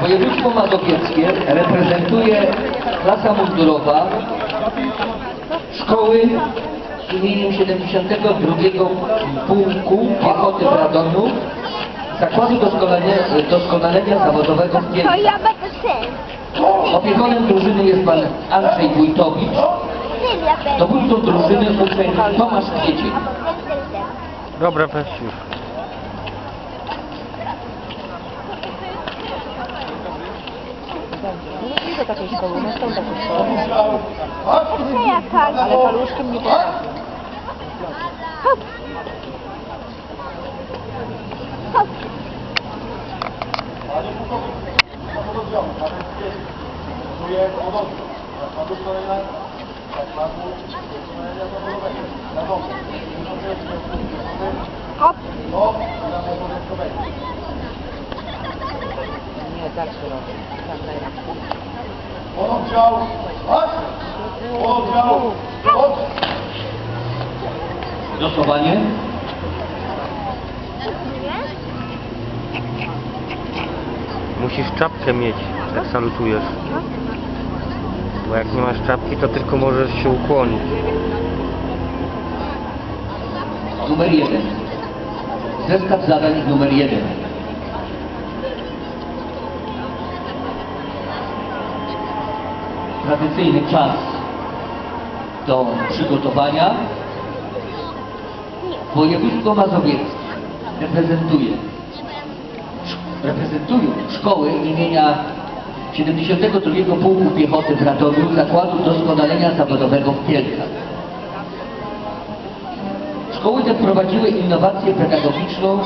Województwo Mazowieckie reprezentuje klasa mundurowa szkoły imieniem 72 Pułku Piechoty w Radomiu Zakładu Doskonalenia, Doskonalenia Zawodowego w syn. Opiekonem drużyny jest pan Andrzej Wójtowicz, dowódcą drużyny uczeń Tomasz Kwiecień. Dobra, weź już. Nie do takiej szkoły, no są takie szkoły. Co ja tak? Ale paluszkiem nie potrafię. Hop. Hop. Hop. Nie, tak najlepiej. Oddział, raz, oddział, od. Losowanie. Musisz czapkę mieć, jak salutujesz. Bo jak nie masz czapki, to tylko możesz się ukłonić. Numer jeden. Zestaw zadań numer jeden. Tradycyjny czas do przygotowania. Województwo Mazowieckie reprezentuje reprezentują szkoły imienia 72 Pułku Piechoty w Radomiu Zakładu Doskonalenia Zawodowego w Kielcach. Szkoły te wprowadziły innowację pedagogiczną,